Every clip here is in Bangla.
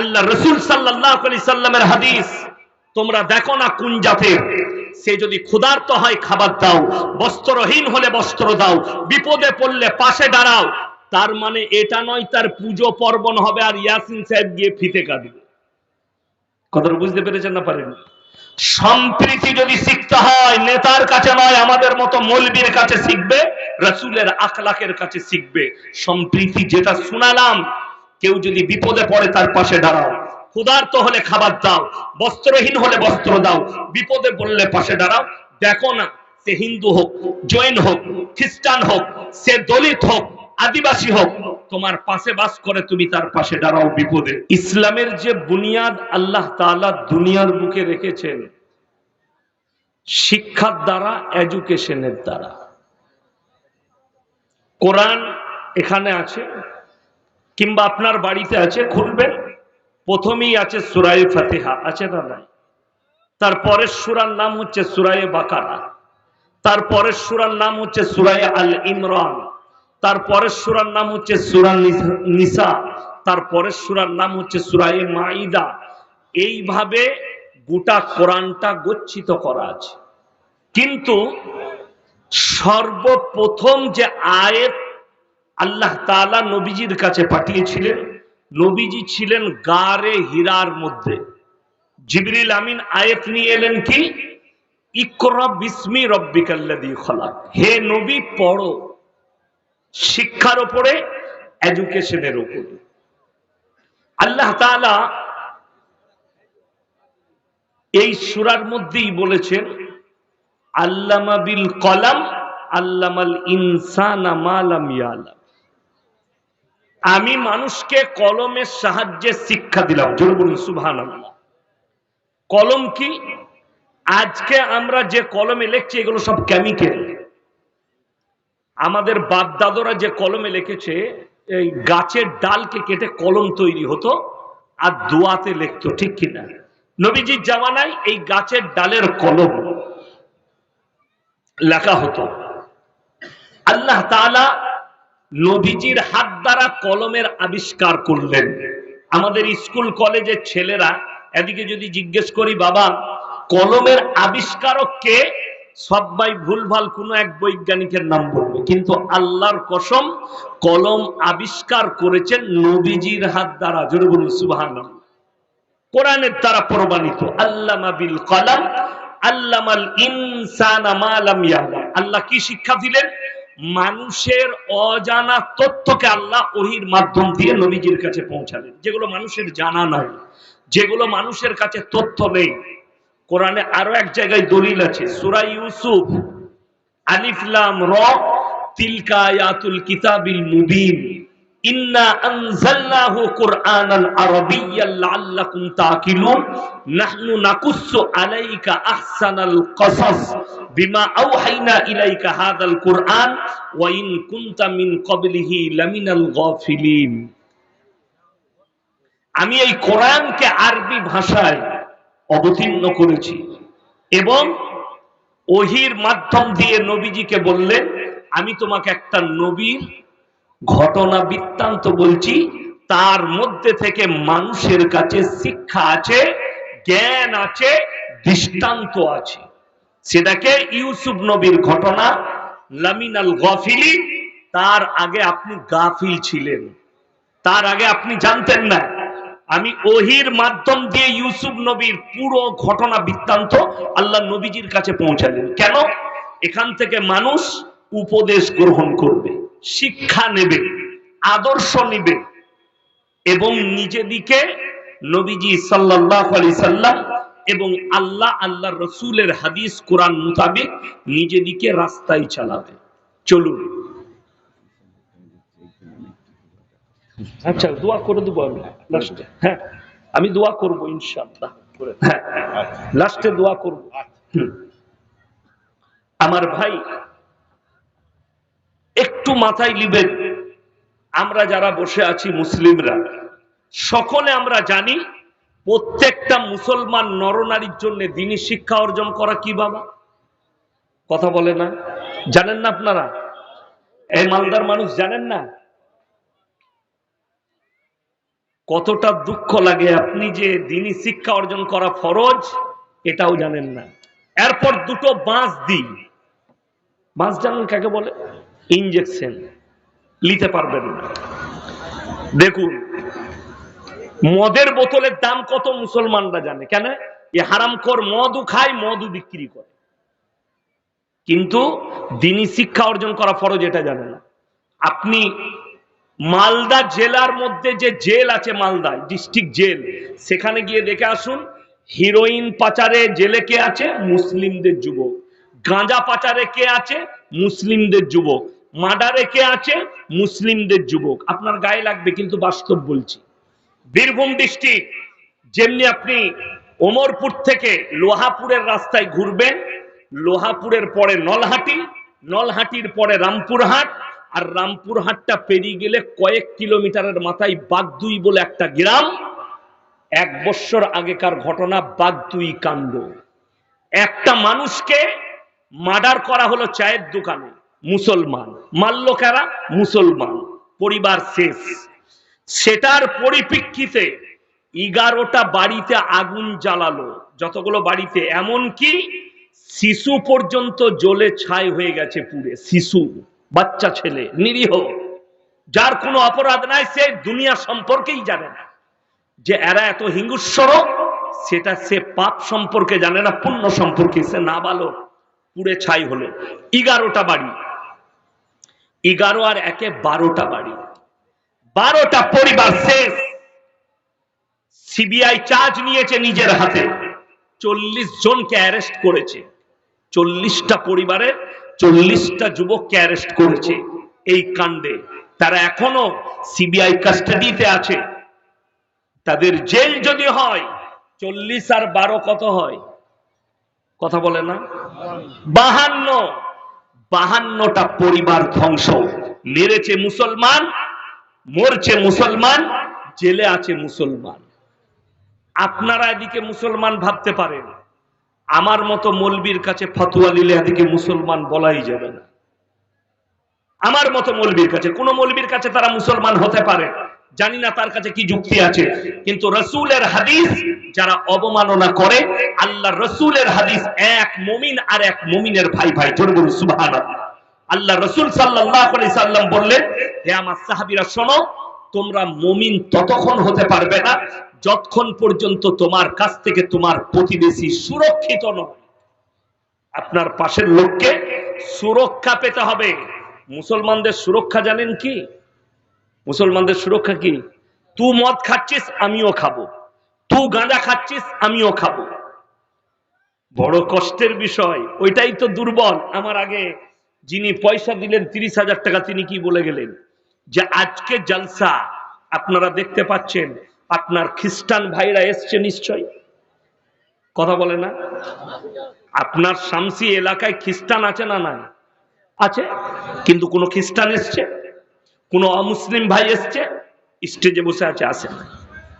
আল্লাহ রসুল সাল্লামের হাদিস, তোমরা দেখো না কোন জাতের? সে যদি ক্ষুধার্ত হয়, খাবার দাও। বস্ত্রহীন হলে বস্ত্র দাও। বিপদে পড়লে পাশে দাঁড়াও। তার মানে এটা নয়, তার পুজো পর্বণ হবে আর ইয়াসিন সাহেব গিয়ে ফিতে কাটবে কথাটা বুঝতে পেরেছেন না পারেন সম্প্রীতি যদি শিখতে হয়, নেতার কাছে নয়, আমাদের মতো মৌলবীর কাছে শিখবে, রসুলের আখলাকের কাছে শিখবে। সম্প্রীতি যেটা শুনালাম কেউ যদি বিপদে পড়ে তার পাশে দাঁড়াও। ক্ষুধার্ত হলে খাবার দাও, বস্ত্রহীন হলে বস্ত্র দাও, বিপদে পড়লে পাশে দাঁড়াও। দেখো না, সে হিন্দু হোক, জৈন হোক, খ্রিস্টান হোক, সে দলিত হোক, আদিবাসী হোক, তোমার পাশে বাস করে তুমি তার পাশে দাঁড়াও বিপদে। ইসলামের যে বুনিয়াদ আল্লাহ তাআলা দুনিয়ার বুকে রেখেছেন, শিক্ষার দ্বারা, এডুকেশনের দ্বারা। কোরআন এখানে আছে কিংবা আপনার বাড়িতে আছে, খুলবেন। প্রথমেই আছে সুরাই ফাতিহা। আছে না নাই? তারপরের সুরার নাম হচ্ছে সুরাই বাকারা। তারপরের সুরার নাম হচ্ছে সুরাই আল ইমরান। তারপরের সুরার নাম হচ্ছে সুরা নিসা তারপরের সুরার নাম হচ্ছে সুরাই মাইদা। এইভাবে গোটা কোরআনটা গচ্ছিত করা আছে। কিন্তু সর্বপ্রথম যে আয়েত আল্লাহ তাআলা নবীজির কাছে পাঠিয়েছিলেন। নবীজি ছিলেন গারে হীরার মধ্যে। জিবরিল আমিন আয়েত নিয়ে এলেন কি? বিসমি রব্বিকাল্লাযী খলাক। হে নবী, পড়ো। শিক্ষার উপরে এডুকেশনের উপরে আল্লাহ তাআলা এই সুরার মধ্যেই বলেছেন, আল্লামা বিল কলাম, আল্লামাল ইনসানা মালাম ইয়ালাম। আমি মানুষকে কলমের সাহায্যে শিক্ষা দিলাম। জোর বলুন, সুবহানাল্লাহ। কলম কি? আজকে আমরা যে কলমে লিখছি, এগুলো সব কেমিক্যাল আমাদের বাপ দাদরা যে কলমে লিখেছে, এই গাছের ডালকে কেটে কলম তৈরি হতো আর দোয়াতে লিখতো, ঠিক কিনা নবীজির জামানায় এই গাছের ডালের কলম লেখা হতো। আল্লাহ তাআলা নবীজির হাত দ্বারা কলমের আবিষ্কার করলেন। আমাদের স্কুল কলেজের ছেলেরা, এদিকে যদি জিজ্ঞেস করি, বাবা, কলমের আবিষ্কারক কে? সবাই ভুলভাল কোনো এক বৈজ্ঞানিকের নাম বলবে। কিন্তু আল্লাহর কসম, কলম আবিষ্কার করেছেন নবীজির হাত দ্বারা। জোরে বলুন সুবাহান কোরআনের দ্বারা প্রমাণিত, আল্লামা বিল কলাম, আল্লামাল ইনসানা আল্লাহ কি শিক্ষা দিলেন? মানুষের অজানা তথ্যকে আল্লাহ ওহির মাধ্যম দিয়ে নবীজির কাছে পৌঁছালেন। যেগুলো মানুষের জানা নাই, যেগুলো মানুষের কাছে তথ্য নেই। কোরআনে আরও এক জায়গায় দলিল আছে, সুরা ইউসুফ আলিফলাম র, তিলকা আয়াতুল কিতাবিল মুবিন। আমি এই কোরআনকে আরবি ভাষায় অবতীর্ণ করেছি এবং ওহির মাধ্যম দিয়ে নবীজিকে বললেন, আমি তোমাকে একটা নবীর ঘটনা বৃত্তান্ত বলছি, তার মধ্যে থেকে মানুষের কাছে শিক্ষা আছে, জ্ঞান আছে, দৃষ্টান্ত আছে। সেটাকে ইউসুফ নবীর ঘটনা, লামিনাল গফিলি তার আগে আপনি গাফিল ছিলেন। তার আগে আপনি জানতেন না। আমি ওহির মাধ্যম দিয়ে ইউসুফ নবীর পুরো ঘটনা বৃত্তান্ত আল্লাহ নবীজির কাছে পৌঁছালেন। কেন? এখান থেকে মানুষ উপদেশ গ্রহণ করবে। শিক্ষা নেবে, আদর্শ নেবে এবং নিজেদিকে নবীজি সাল্লাহ আলি সাল্লাম এবং আল্লাহ আল্লাহ রসুলের হাদিস, কোরআন মোতাবেক নিজেদিকে রাস্তায় চালাবে। চলুন। আচ্ছা দোয়া করে দেবো আমি লাস্টে হ্যাঁ আমি দোয়া করব ইনশাল্লাহ হ্যাঁ লাস্টে দোয়া করব। আমার ভাই একটু মাথায় নিবেন। আমরা যারা বসে আছি মুসলিমরা, সকলে আমরা জানি প্রত্যেকটা মুসলমান নরনারীর জন্য দিনী শিক্ষা অর্জন করা কি বাবা? কথা বলে না? জানেন না আপনারা? এই মালদার মানুষ জানেন না? কতটা দুঃখ লাগে আপনি যে দিনই শিক্ষা অর্জন করা ফরজ, এটাও জানেন না। এরপর দুটো বাঁশ দিই। বাঁশ জানেন কাকে বলে? ইঞ্জেকশন নিতে পারবেন না। দেখুন, মদের বোতলের দাম কত মুসলমানরা জানে? কেন? এ হারামখোর মদও খায়, মদও বিক্রি করে। কিন্তু দিনী শিক্ষা অর্জন করা ফরজ এটা জানে না। আপনি মালদা জেলার মধ্যে যে জেল আছে মালদায় ডিস্ট্রিক্ট জেল, সেখানে গিয়ে দেখে আসুন, হিরোইন পাচারে জেলে কে আছে? মুসলিমদের যুবক। গাঁজা পাচারে কে আছে? মুসলিমদের যুবক। মার্ডারে কে আছে? মুসলিমদের যুবক। আপনার গায়ে লাগবে, কিন্তু বাস্তব বলছি। বীরভূম ডিস্ট্রিক্ট, যেমনি আপনি ওমরপুর থেকে লোহাপুরের রাস্তায় ঘুরবেন, লোহাপুরের পরে নলহাটি, নলহাটির পরে রামপুরহাট, আর রামপুরহাটটা পেরিয়ে গেলে কয়েক কিলোমিটারের মাথায় বাগদুই বলে একটা গ্রাম। এক বছর আগেকার ঘটনা, বাগদুই কাণ্ড। একটা মানুষকে মার্ডার করা হলো চায়ের দোকানে। মুসলমান। মারল কারা? মুসলমান। পরিবার শেষ। সেটার পরিপ্রেক্ষিতে এগারোটা বাড়িতে আগুন জ্বালালো। যতগুলো বাড়িতে এমন কি শিশু পর্যন্ত জলে ছাই হয়ে গেছে পুড়ে। শিশু, বাচ্চা ছেলে, নিরীহ। যার কোনো অপরাধ নাই, সে দুনিয়া সম্পর্কেই জানে না। যে এরা এত হিংস্বর সেটা সে পাপ সম্পর্কে জানে না, পুণ্য সম্পর্কে সে না ভালো পুড়ে ছাই হলো। এগারোটা বাড়ি। এগারো আর একে বারোটা বাড়ি। বারোটা পরিবার শেষ। সিবিআই চার্জ নিয়েছে নিজের হাতে। চল্লিশ জনকে অ্যারেস্ট করেছে। চল্লিশটা পরিবারের চল্লিশটা যুবককে অ্যারেস্ট করেছে এই কাণ্ডে। তারা এখনও সিবিআই কাস্টাডিতে আছে। তাদের জেল যদি হয়, চল্লিশ আর বারো কত হয়? কথা বলে না? বাহান্ন। বাহান্নটা পরিবার ধ্বংস। মেরেছে মুসলমান, মরছে মুসলমান, জেলে আছে মুসলমান। আপনারা এদিকে মুসলমান ভাবতে পারেন, আমার মতো মলবির কাছে ফতুয়া দিলে এদিকে মুসলমান বলাই যাবে না। আমার মতো মলবির কাছে, কোন মলবির কাছে তারা মুসলমান হতে পারে জানি না তার কাছে কি যুক্তি আছে। কিন্তু রসুলের হাদিস যারা অবমাননা করে, আল্লাহ রসুলের হাদিস এক মমিন আর এক মমিনের ভাই ভাই। জোর বলুন সুবহান আল্লাহ রসুল সাল্লাহ সাল্লাম বললেন, হে আমার সাহাবিরা, শোনো, তোমরা মমিন ততক্ষণ হতে পারবে না যতক্ষণ পর্যন্ত তোমার কাছ থেকে তোমার প্রতিবেশী সুরক্ষিত নয়। আপনার পাশের লোককে সুরক্ষা পেতে হবে। মুসলমানদের সুরক্ষা জানেন কি? মুসলমানদের সুরক্ষা কি? তুই মদ খাচ্ছিস, আমিও খাব। তুই গাঁজা খাচ্ছিস, আমিও খাব। বড় কষ্টের বিষয়, ওইটাই তো দুর্বল। আমার আগে যিনি পয়সা দিলেন, তিরিশ হাজার টাকা, তিনি কি বলে গেলেন? যে আজকে জলসা, আপনারা দেখতে পাচ্ছেন, আপনার খ্রিস্টান ভাইরা এসছে নিশ্চয় কথা বলে না? আপনার শামসি এলাকায় খ্রিস্টান আছে না নাই? আছে, কিন্তু কোন খ্রিস্টান এসছে? কোন অমুসলিম ভাই এসছে, স্টেজে বসে আছে, আসে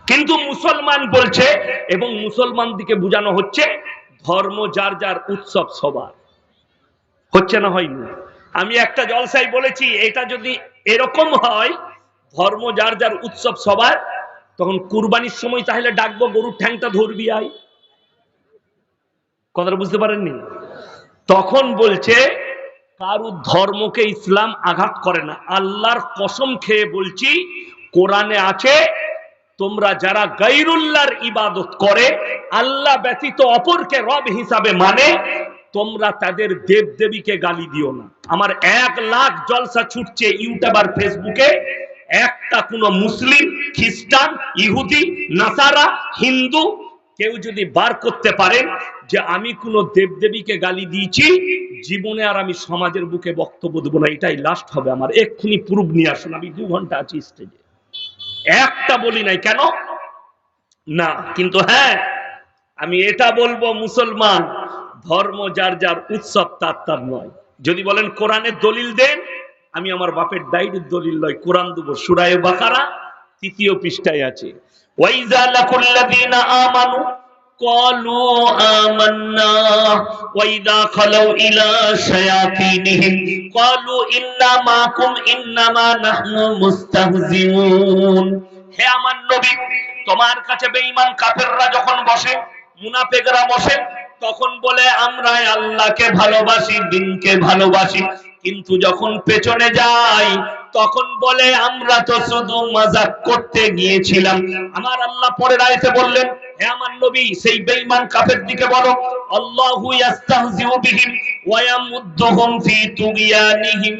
কিন্তু মুসলমান বলছে, এবং মুসলমান দিকে বোঝানো হচ্ছে, ধর্ম যার যার উৎসব সবার। হচ্ছে না হয়নি? আমি একটা জলসাই বলেছি, এটা যদি এরকম হয়, ধর্ম যার যার উৎসব সবার, তখন কুরবানির সময় তাহলে ডাকবো, গরুর ঠ্যাংটা ধরবি আই কথাটা বুঝতে পারেননি? তখন বলছে কারু ধর্মকে ইসলাম আঘাত করে না। আল্লাহর কসম খেয়ে বলছি, কোরআনে আছে, তোমরা যারা গাইরুল্লাহর ইবাদত করে, আল্লাহ ব্যতীত অপরকে রব হিসাবে মানে তোমরা তাদের দেব দেবীকে গালি দিও না। আমার এক লাখ জলসা ছুটছে ইউটিউব আর ফেসবুকে, একটা কোনো মুসলিম, খ্রিস্টান, ইহুদি, নাসারা, হিন্দু, কেউ যদি বার করতে পারেন যে আমি কোন দেবদেবীকে গালি দিয়েছি, জীবনে আর আমি সমাজের বুকে বক্তব্য দেবো না, এটাই লাস্ট হবে আমার। এক্ষুনি প্রুফ নিয়ে আসুন, আমি দু ঘণ্টা আছি স্টেজে একটা বলি নাই কেন? না, কিন্তু হ্যাঁ আমি এটা বলব মুসলমান, ধর্ম যার যার উৎসব তার তার নয়। যদি বলেন কোরআনের দলিল দেন, আমি আমার বাপের ডাইরির দলিল নয়, কোরআন দেবো। সুরায় বাকারা, তৃতীয় পৃষ্ঠায় আছে। ওয়াইজা লাকুল্লাযীনা আমানু قالوا آمنا وإذا خلوا إلى شياطينهم قالوا إنا معكم إنما نحن مستهزئون হে আমার নবী তোমার কাছে বেঈমান কাফেররা যখন বসে মুনাফেকরা বসে তখন বলে আমরা আল্লাহকে ভালোবাসি দিনকে ভালোবাসি কিন্তু যখন পেছনে যাই তখন বলে, আমরা তো শুধু মজাক করতে গিয়েছিলাম। আমার আল্লাহ পরের আয়তে বললেন, হে আমার নবী, সেই বেঈমান কাফের দিকে বলো, আল্লাহু ইয়াস্তাহজিউ বিহিম ওয়া ফি তুগয়ানিহিম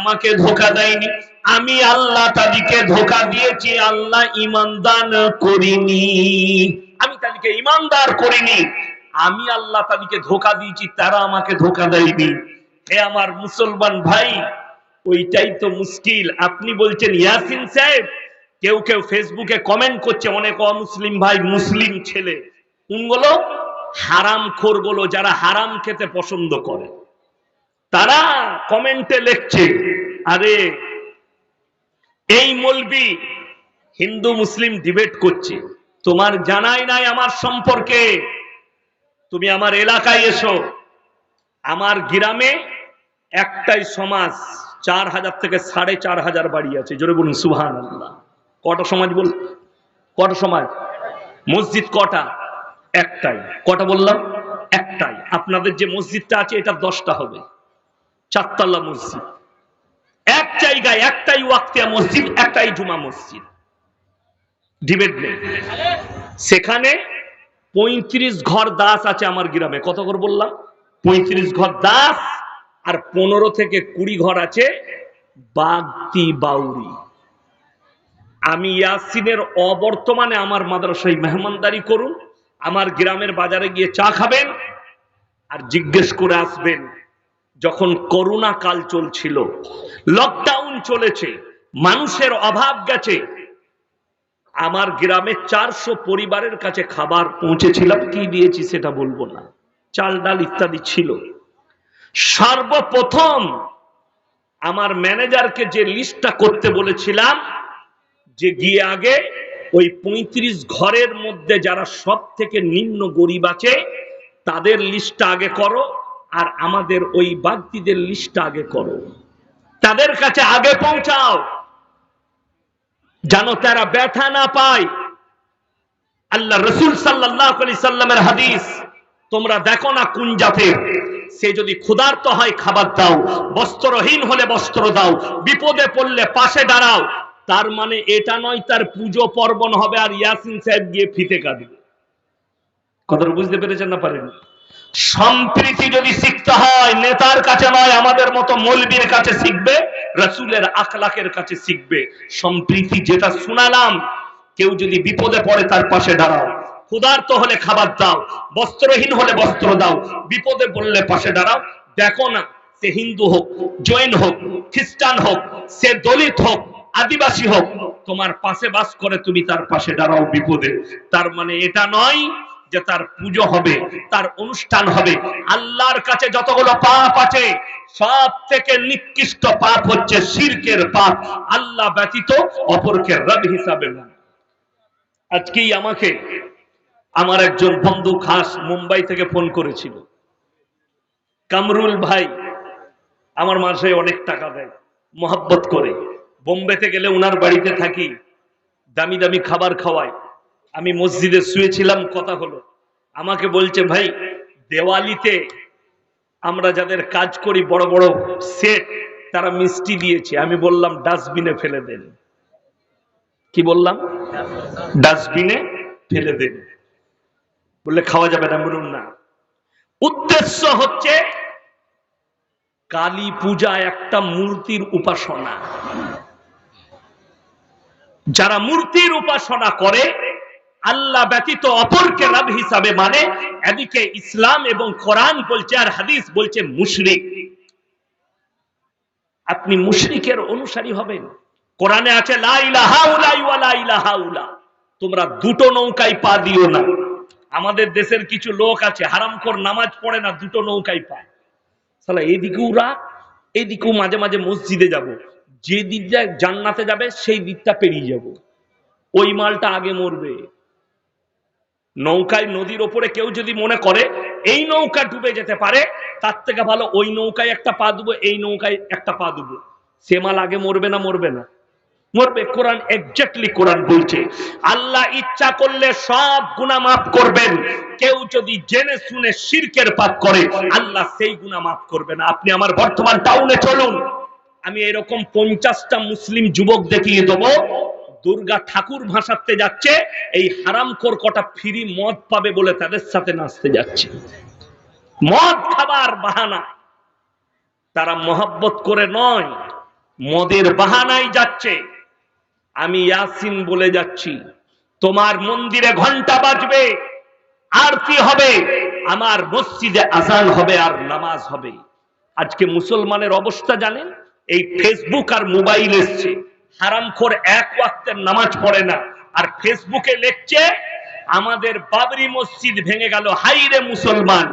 আমাকে ধোঁকা দেয়নি। আমি আল্লাহ তাদেরকে ধোঁকা দিয়েছি, আল্লাহ ঈমানদান করিনি। আমি তাদেরকে ঈমানদার করিনি। আমি আল্লাহ তাদেরকে ধোঁকা দিয়েছি, তারা আমাকে ধোঁকা দেয়নি। হে আমার মুসলমান ভাই ওইটাই তো মুশকিল। আপনি বলছেন, ইয়াসিন সাহেব, কেউ কেউ ফেসবুকে কমেন্ট করছে, অনেক অমুসলিম ভাই মুসলিম ছেলে। কোনগুলো হারাম খোরগুলো যারা হারাম খেতে পছন্দ করে। তারা কমেন্টে লিখছে, আরে, এই মলবি হিন্দু মুসলিম ডিবেট করছে। তোমার জানাই নাই আমার সম্পর্কে। তুমি আমার এলাকায় এসো। আমার গ্রামে একটাই সমাজ চার হাজার থেকে সাড়ে চার হাজার বাড়ি আছে। জোরে বলুন সুহান আল্লাহ কটা সমাজ বল, কটা সমাজ? মসজিদ কটা? একটাই। কটা বললাম? একটাই। আপনাদের যে মসজিদটা আছে, এটা দশটা হবে। চারতলা মসজিদ। এক জায়গায় একটাই ওয়াক্তিয়া মসজিদ, একটাই জুমা মসজিদ। ডিবেট নেই। সেখানে পঁয়ত্রিশ ঘর দাস আছে আমার গ্রামে। কত ঘর বললাম? পঁয়ত্রিশ ঘর দাস আর পনেরো থেকে কুড়ি ঘর আছে বাগতি বাউরি। আমি ইয়াসিনের অবর্তমানে আমার মাদ্রাসায় মেহমানদারি করুন, আমার গ্রামের বাজারে গিয়ে চা খাবেন আর জিজ্ঞেস করে আসবেন, যখন করোনা কাল চলছিল লকডাউন চলেছে, মানুষের অভাব গেছে, আমার গ্রামে চারশো পরিবারের কাছে খাবার পৌঁছেছিলাম, কি দিয়েছি সেটা বলব না। চাল ডাল ইত্যাদি ছিল। সর্বপ্রথম আমার ম্যানেজারকে যে লিস্টটা করতে বলেছিলাম, যে গিয়ে আগে ওই পঁয়ত্রিশ ঘরের মধ্যে যারা সব থেকে নিম্ন গরিব আছে, তাদের লিস্টটা আগে করো আর আমাদের ওই বাগদিদের লিস্টটা আগে করো। তাদের কাছে আগে পৌঁছাও, যেন তারা ব্যথা না পায়। আল্লাহ রসুল সাল্লাহ সাল্লামের হাদিস তোমরা দেখো না কোন জাতের। সে যদি ক্ষুধার্ত হয়, খাবার দাও। বস্ত্রহীন হলে বস্ত্র দাও। বিপদে পড়লে পাশে দাঁড়াও। তার মানে এটা নয়, তার পুজো পর্বণ হবে আর ইয়াসিন সাহেব গিয়ে ফিতে কাটবে কথাটা বুঝতে পেরেছেন না পারেন সম্প্রীতি যদি শিখতে হয়, নেতার কাছে নয়, আমাদের মতো মৌলবীর কাছে শিখবে, রসুলের আখলাকের কাছে শিখবে। সম্প্রীতি যেটা শুনালাম, কেউ যদি বিপদে পড়ে তার পাশে দাঁড়াও। ক্ষুধার্ত হলে খাবার দাও, বস্ত্রহীন হলে বস্ত্র দাও, বিপদে পড়লে পাশে দাঁড়াও। দেখো না, সে হিন্দু হোক, জৈন হোক, খ্রিস্টান হোক, সে দলিত হোক, আদিবাসী হোক, তোমার পাশে বাস করে তুমি তার পাশে দাঁড়াও বিপদে। তার মানে এটা নয় যে তার পুজো হবে, তার অনুষ্ঠান হবে। আল্লাহর কাছে যতগুলো পাপ আছে সব থেকে নিকৃষ্ট পাপ হচ্ছে শিরকের পাপ। আল্লাহ ব্যতীত অপরকে রব হিসাবে আজকেই আমাকে আমার একজন বন্ধু খাস মুম্বাই থেকে ফোন করেছিল। কামরুল ভাই, আমার মাসে অনেক টাকা দেয়, মোহাব্বত করে। বোম্বেতে গেলে উনার বাড়িতে থাকি, দামি দামি খাবার খাওয়ায় আমি মসজিদে শুয়েছিলাম, কথা হলো। আমাকে বলছে, ভাই, দেওয়ালিতে আমরা যাদের কাজ করি, বড় বড় সেট, তারা মিষ্টি দিয়েছে। আমি বললাম, ডাস্টবিনে ফেলে দেন। কি বললাম? ডাস্টবিনে ফেলে দেন। বললে খাওয়া যাবে না, বলুন না। উদ্দেশ্য হচ্ছে কালী পূজা একটা মূর্তির উপাসনা। যারা মূর্তির উপাসনা করে, আল্লাহ ব্যতীত অপরকে রব হিসাবে মানে এদিকে ইসলাম এবং কোরআন বলছে আর হাদিস বলছে মুশরিক। আপনি মুশরিকের অনুসারী হবেন। কোরআনে আছে, লা ইলাহা ইলাহা উলা। তোমরা দুটো নৌকায় পা দিও না। আমাদের দেশের কিছু লোক আছে, হারামখোর নামাজ পড়ে না, দুটো নৌকায় পায়। সালা এদিকেও রাখ এদিকেও মাঝে মাঝে মসজিদে যাব। যে দিকটা জান্নাতে যাবে, সেই দিকটা পেরিয়ে যাব। ওই মালটা আগে মরবে। নৌকায়, নদীর ওপরে কেউ যদি মনে করে, এই নৌকা ডুবে যেতে পারে, তার থেকে ভালো ওই নৌকায় একটা পা দেবো, এই নৌকায় একটা পা দেবো। সে মাল আগে মরবে না মরবে না। মরবে, কোরআন এক্স্যাক্টলি কোরআন বলছে। আল্লাহ ইচ্ছা করলে সব গুনাহ মাফ করবেন। কেউ যদি জেনে শুনে শিরকের পাপ করে, আল্লাহ সেই গুনাহ মাফ করবে না। আপনি আমার বর্তমান টাউনে চলুন। আমি এরকম পঞ্চাশটা মুসলিম যুবক দেখিয়ে দেবো। দুর্গা ঠাকুর ভাসাতে যাচ্ছে, এই হারামখোর কটা ফ্রি মদ পাবে বলে তাদের সাথে নাচতে যাচ্ছে। মদ খাবার বাহানা। তারা মহাব্বত করে নয়, মদের বাহানায় যাচ্ছে। আমি ইয়াসিন বলে যাচ্ছি। তোমার মন্দিরে ঘণ্টা বাজবে আরতি হবে? আমার মসজিদে আজান হবে আর নামাজ হবে। আজকে মুসলমানের অবস্থা জানেন? এই ফেসবুক আর মোবাইল এসছে। হারামখোর এক ওয়াক্তের নামাজ পড়ে না। আর ফেসবুকে লিখছে, আমাদের বাবরি মসজিদ ভেঙে গেল। হাইরে মুসলমান,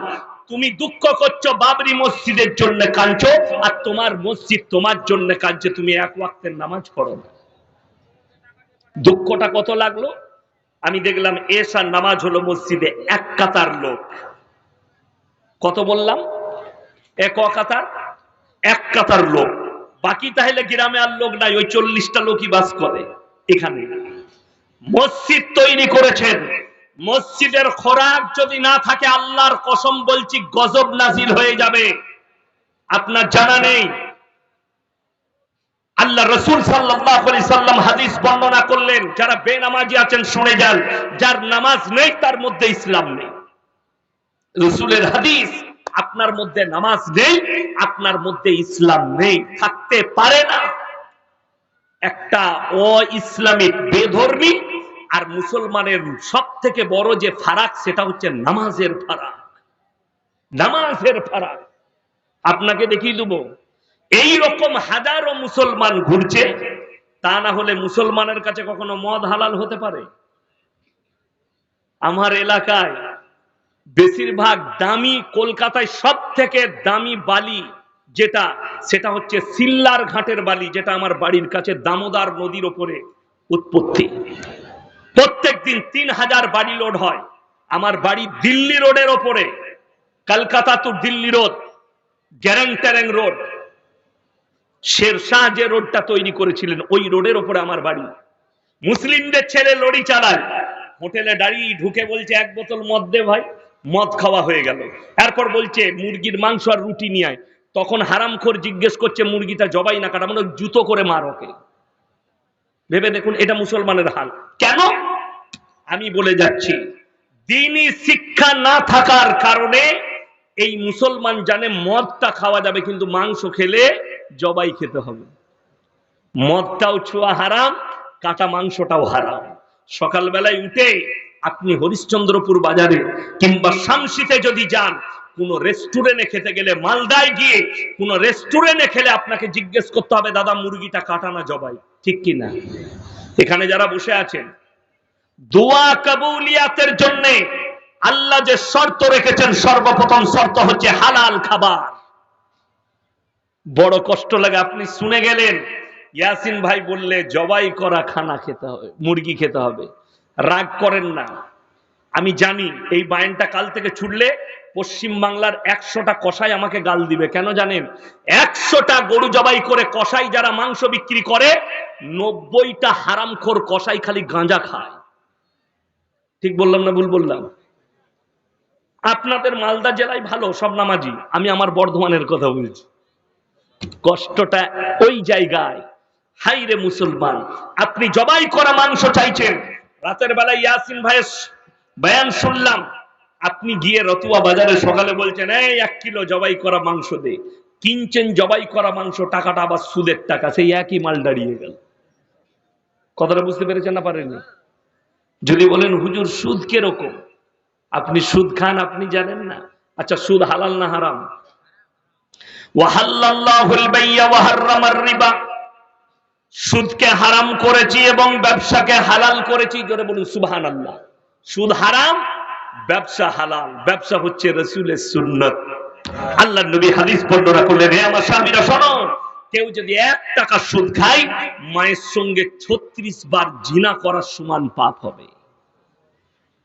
তুমি দুঃখ করছ, বাবরি মসজিদের জন্য কাঁদছো, আর তোমার মসজিদ তোমার জন্য কাঁদছে। তুমি এক ওয়াক্তের নামাজ পড়ো না। দুঃখটা কত লাগল? আমি দেখলাম এসার নামাজ হলো মসজিদে এক কাতার লোক। কত বললাম? এক কাতার? এক কাতার লোক। বাকি তাহলে গ্রামে আর লোক নাই, ওই চল্লিশটা লোকই বাস করে এখানে। মসজিদ তৈরি করেছেন। মসজিদের খোরাক যদি না থাকে, আল্লাহর কসম বলছি, গজব নাজিল হয়ে যাবে। আপনার জানা নেই আল্লাহ রসুল সাল্লাম হাদিস বর্ণনা করলেন, যারা বেনামাজি আছেন, শুনে যান, যার নামাজ নেই, তার মধ্যে ইসলাম নেই। রসুলের হাদিস, আপনার মধ্যে নামাজ নেই, আপনার মধ্যে ইসলাম নেই, থাকতে পারে না। একটা অ ইসলামিক বেধর্মী আর মুসলমানের সব থেকে বড় যে ফারাক, সেটা হচ্ছে নামাজের ফারাক। নামাজের ফারাক। আপনাকে দেখিয়ে দেবো এই রকম হাজারো মুসলমান ঘুরছে, তা না হলে মুসলমানের কাছে কখনো মদ হালাল হতে পারে? আমার এলাকায় বেশিরভাগ দামি কলকাতায় সব থেকে দামি বালি যেটা, সেটা হচ্ছে সিল্লার ঘাটের বালি, যেটা আমার বাড়ির কাছে দামোদার নদীর ওপরে উৎপত্তি। প্রত্যেক দিন তিন হাজার বাড়ি লোড হয়। আমার বাড়ি দিল্লি রোডের ওপরে, কলকাতা টু দিল্লি রোড, গ্যারেং ট্যারেং রোড। শেরশাহ যে রোডটা তৈরি করেছিলেন, ওই রোডের ওপরে আমার বাড়ি। মুসলিমদের ছেলে লড়ি চালায়। হোটেলে দাঁড়িয়ে ঢুকে বলছে, এক বোতল মদ দে ভাই, মদ খাওয়া হয়ে গেল। এরপর বলছে, মুরগির মাংস আর রুটি নিয়ে আয়। তখন হারামখোর জিজ্ঞেস করছে, মুরগিটা জবাই না কাটা মানে জুতো করে মার ওকে। ভেবে দেখুন, এটা মুসলমানের হাল। কেন? আমি বলে যাচ্ছি, দিনই শিক্ষা না থাকার কারণে এই মুসলমান জানে মদটা খাওয়া যাবে, কিন্তু মাংস খেলে জবাই খেতে হবে। মদটাও ছোঁয়া হারাম কাটা মাংসটাও হারাম। সকালবেলায় উঠে আপনি হরিশ্চন্দ্রপুর বাজারে কিংবা শামসিতে যদি যান, কোন রেস্টুরেন্টে খেতে গেলে মালদায় গিয়ে কোন রেস্টুরেন্টে খেলে আপনাকে জিজ্ঞেস করতে হবে, দাদা, মুরগিটা কাটা না জবাই? ঠিক কি না? এখানে যারা বসে আছেন, দোয়া কবুলিয়াতের জন্য আল্লাহ যে শর্ত রেখেছেন, সর্বপ্রথম শর্ত হচ্ছে হালাল খাবার। বড় কষ্ট লাগে। আপনি শুনে গেলেন। ইয়াসিন ভাই বললে, জবাই করা খানা খেতে হবে, মুরগি খেতে হবে। রাগ করেন না। আমি জানি, এই বায়নটা কাল থেকে ছুটলে পশ্চিম বাংলার একশোটা কষাই আমাকে গাল দিবে। কেন জানেন? একশোটা গরু জবাই করে কষাই যারা মাংস বিক্রি করে, নব্বইটা হারামখোর কষাই খালি গাঁজা খায়। ঠিক বললাম না ভুল বললাম? আপনাদের মালদা জেলায় ভালো, সব নামাজি। আমি আমার বর্ধমানের কথা বলছি। কষ্টটা ওই জায়গায়। হাইরে মুসলমান, আপনি জবাই করা মাংস চাইছেন। রাতের বেলায় ইয়াসিন ভাইয়ের বয়ান শুনলাম, আপনি গিয়ে রতুয়া বাজারে সকালে বলছেন, এই এক কিলো জবাই করা মাংস দে। কিনছেন জবাই করা মাংস, টাকাটা আবার সুদের টাকা, সেই একই মাল দাঁড়িয়ে গেল। কথাটা বুঝতে পেরেছেন না পারেনি যদি বলেন, হুজুর, সুদ কীরকম? আপনি সুদ খান, আপনি জানেন না। আচ্ছা সুদ হালাল না হারাম ওয়াহাল্লাল্লাহুল বাইয়া ওয়া হাররামার রিবা সুদকে হারাম করেছি এবং ব্যবসাকে হালাল করেছি, জোরে বলুন, সুবহানাল্লাহ। সুদ হারাম, ব্যবসা হালাল। ব্যবসা হচ্ছে রসুলের সুন্নত। আল্লাহ নবী হাদিস বর্ণনা করলেন হে আমার স্বামীরা, শোনো, কেউ যদি এক টাকা সুদ খায়, মায়ের সঙ্গে ছত্রিশ বার জিনা করার সমান পাপ হবে।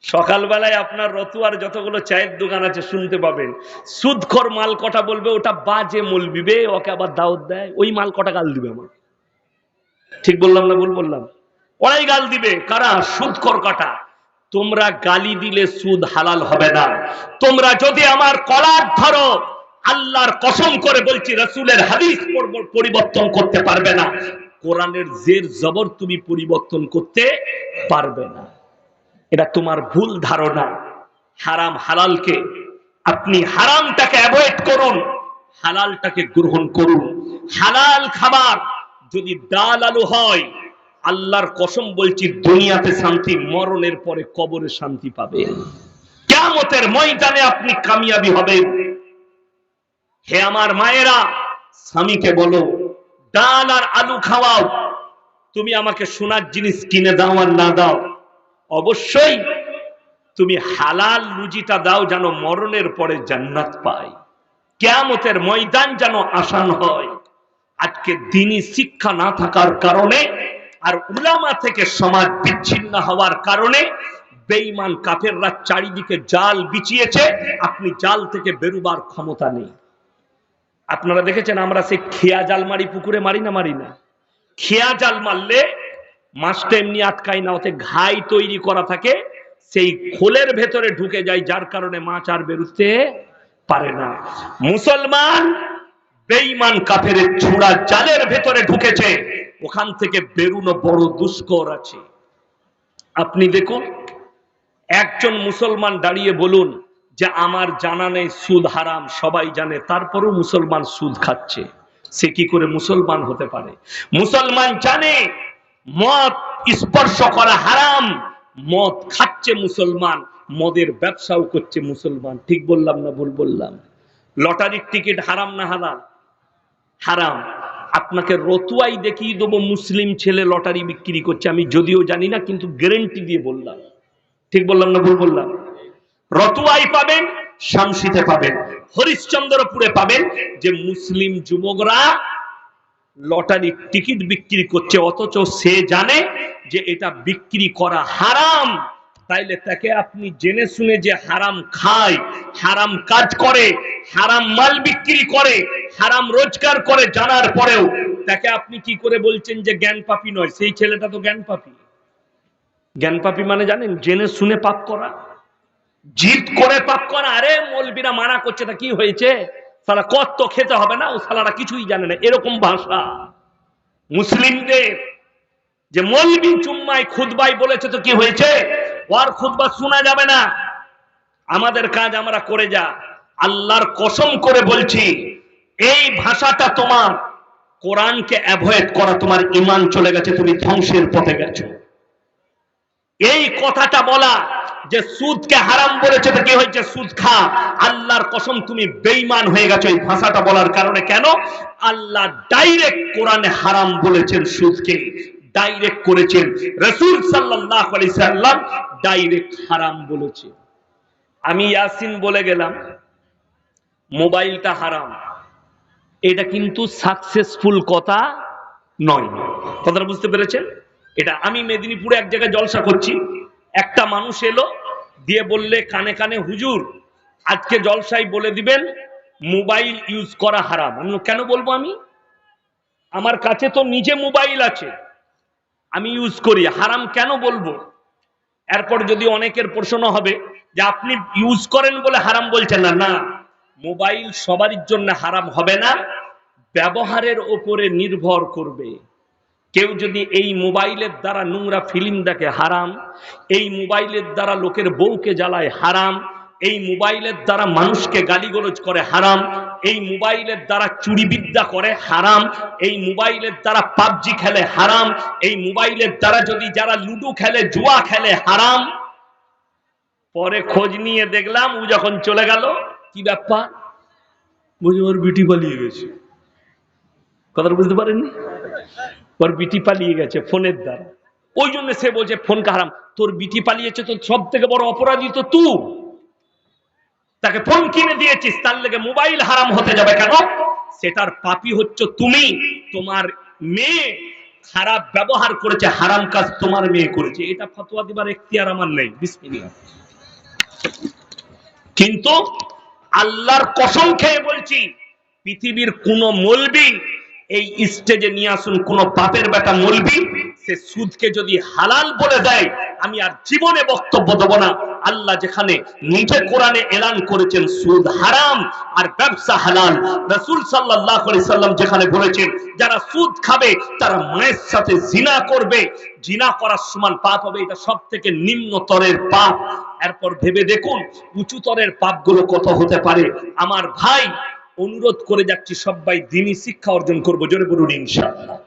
সকালবেলায় আপনার রতুয়ার যতগুলো চায়ের দোকান আছে শুনতে পাবেন। সুদখর মাল কটা বলবে, ওটা বাজে মলবিবে ওকে আবার দাওয়াত দেয়। ওই মাল কটা গাল দিবে আমার। ঠিক বললাম না ভুল বললাম? ওরাই গাল দিবে। কারা? সুদ কাটা। তোমরা গালি দিলে সুদ হালাল হবে না। তোমরা যদি আমার কলার ধরো, আল্লাহর কসম করে বলছি, রসুলের হাদিস পরিবর্তন করতে পারবে না। কোরআনের জের জবর তুমি পরিবর্তন করতে পারবে না। এটা তোমার ভুল ধারণা। হারাম হালালকে আপনি হারামটাকে অ্যাভয়েড করুন, হালালটাকে গ্রহণ করুন। হালাল খাবার যদি ডাল আলু হয়, আল্লাহর কসম বলছি, দুনিয়াতে শান্তি, মরণের পরে কবরে শান্তি পাবে কেমতের ময়দানে আপনি কামিয়াবি হবেন। হে আমার মায়েরা, স্বামীকে বলো ডাল আর আলু খাওয়াও, তুমি আমাকে সোনার জিনিস কিনে দাও আর না দাও। অবশ্যই তুমি হালাল রুজিটা দাও যেন মরণের পরে জান্নাত পাই কেয়ামতের ময়দান যেন আসান হয়। আজকে দিনই শিক্ষা না থাকার কারণে আর উলামা থেকে সমাজ বিচ্ছিন্ন হওয়ার কারণে বেঈমান কাফেররা চারিদিকে জাল বিছিয়েছে, আপনি জাল থেকে বেরুবার ক্ষমতা নেই। আপনারা দেখেছেন আমরা সেই খেয়া জাল মারি, পুকুরে মারি না মারি না। খেয়া জাল মারলে মাছটা এমনি আটকায় না, ওতে ঘাই তৈরি করা থাকে, সেই খোলের ভেতরে ঢুকে যায়, যার কারণে মাছ আর বেরুতে পারে না। মুসলমান বেঈমান কাফের ছুড়া জালের ভেতরে ঢুকেছে, ওখান থেকে বেরুনো বড় দুষ্কর আছে। আপনি দেখুন, একজন মুসলমান দাঁড়িয়ে বলুন যে, আমার জানা নেই, সুদ হারাম, সবাই জানে। তারপরও মুসলমান সুদ খাচ্ছে। সে কি করে মুসলমান হতে পারে? মুসলমান জানে মদ স্পর্শ করা হারাম। মদ খাচ্ছে মুসলমান, মদের ব্যবসাও করছে মুসলমান। ঠিক বললাম না ভুল বললাম? লটারির টিকিট হারাম না হারাম হারাম। আপনাকে রতুয়াই দেখিয়ে দেবো মুসলিম ছেলে লটারি বিক্রি করছে। আমি যদিও জানি না, কিন্তু গ্যারেন্টি দিয়ে বললাম। ঠিক বললাম না ভুল বললাম? রতুয়াই পাবেন শামসিতে পাবেন, হরিশ্চন্দ্রপুরে পাবেন যে মুসলিম যুবকরা লটারির টিকিট বিক্রি করছে, অথচ সে জানে যে এটা বিক্রি করা হারাম। তাইলে তাকে আপনি জেনে শুনে যে হারাম খায়, হারাম কাজ করে, হারাম মাল বিক্রি করে, হারাম রোজগার করে জানার পরেও তাকে আপনি কি করে বলছেন যে জ্ঞান পাপি নয়? সেই ছেলেটা তো জ্ঞান পাপি। জ্ঞান পাপি মানে জানেন, জেনে শুনে পাপ করা। জিদ করে পাপ করা। আরে মলবিরা মানা করছে তা কি হয়েছে? সালা কত খেতে হবে না, ও সালারা কিছুই জানে না। এরকম ভাষা। মুসলিমদের যে মলবি চুম্মাই খুদবাই বলেছে তো কি হয়েছে? ওর খুদবা শোনা যাবে না। আমাদের কাজ আমরা করে যা। আল্লাহর কসম করে বলছি, এই ভাষাটা তোমার কোরআনকে অ্যাভয়েড করা, তোমার ইমান চলে গেছে, তুমি ধ্বংসের পথে গেছো। এই কথাটা বলা যে সুদকে হারাম বলেছে তো কি হয়েছে? সুদ খা। আল্লাহর কসম, তুমি বেঈমান হয়ে গেছো এই ভাষাটা বলার কারণে। কেন? আল্লাহ ডাইরেক্ট কোরআনে হারাম বলেছেন সুদকে। ডাইরেক্ট করেছেন। রসুল সাল্লাল্লাহু আলাইহি সাল্লাম ডাইরেক্ট হারাম বলেছে। আমি ইয়াসিন বলে গেলাম, মোবাইলটা হারাম। এটা কিন্তু সাকসেসফুল কথা নয়। কথাটা বুঝতে পেরেছেন? এটা আমি মেদিনীপুরে এক জায়গায় জলসা করছি। একটা মানুষ এলো, দিয়ে বললে, কানে কানে হুজুর, আজকে জলসাই বলে দিবেন, মোবাইল ইউজ করা হারাম। আমি কেন বলব আমি? আমার কাছে তো নিজে মোবাইল আছে, আমি ইউজ করি, হারাম কেন বলব? এরপর যদি অনেকের প্রশ্ন হবে যে, আপনি ইউজ করেন বলে হারাম বলছেন না? না, মোবাইল সবারই জন্য হারাম হবে না, ব্যবহারের ওপরে নির্ভর করবে। কেউ যদি এই মোবাইলের দ্বারা নোংরা ফিল্ম দেখে হারাম, এই মোবাইলের দ্বারা লোকের বউকে জ্বালায় হারাম, এই মোবাইলের দ্বারা মানুষকে গালিগলজ করে হারাম, এই মোবাইলের দ্বারা চুরিবিদ্যা করে হারাম, এই মোবাইলের দ্বারা পাবজি খেলে হারাম, এই মোবাইলের দ্বারা যদি যারা লুডো খেলে, জুয়া খেলে হারাম, পরে খোঁজ নিয়ে দেখলাম ও যখন চলে গেল, কি ব্যাপার? বুঝে ওর বিটি পালিয়ে গেছে। কথাটা বুঝতে পারেননি? ওর বিটি পালিয়ে গেছে ফোনের দ্বারা। ওই জন্য সে বলছে ফোনকে হারাম। তোর বিটি পালিয়েছে তো সব থেকে বড় অপরাধী তো তুই তাকে ফোন কিনে দিয়েছিস, তার লেগে মোবাইল হারাম হতে যাবে কেন? সেটার পাপি হচ্ছে তুমি। তোমার মেয়ে খারাপ ব্যবহার করেছে, হারাম কাজ তোমার মেয়ে করেছে। এটা ফতোয়া দিবার এখতিয়ার আমার নেই। কিন্তু আল্লাহর কসম খেয়ে বলছি, পৃথিবীর কোন মলবি এই স্টেজে নিয়ে আসুন, কোন বাপের বেটা মলবি সে সুদকে যদি হালাল বলে দেয়, আমি আর জীবনে বক্তব্য দেব না। আল্লাহ যেখানে নিজে কোরআনে এলান করেছেন, সুদ হারাম আর ব্যবসা হালাল। রাসূল আলাইহি সাল্লাম যেখানে বলেছেন, যারা সুদ খাবে, তারা মায়ের সাথে জিনা করবে। জিনা করার সমান পাপ হবে, এটা সব থেকে নিম্নতরের পাপ। এরপর ভেবে দেখুন উঁচুতরের পাপগুলো কত হতে পারে। আমার ভাই অনুরোধ করে যাচ্ছি সবাই দিনই শিক্ষা অর্জন করব। জোরে বলুন ইনশাআল্লাহ।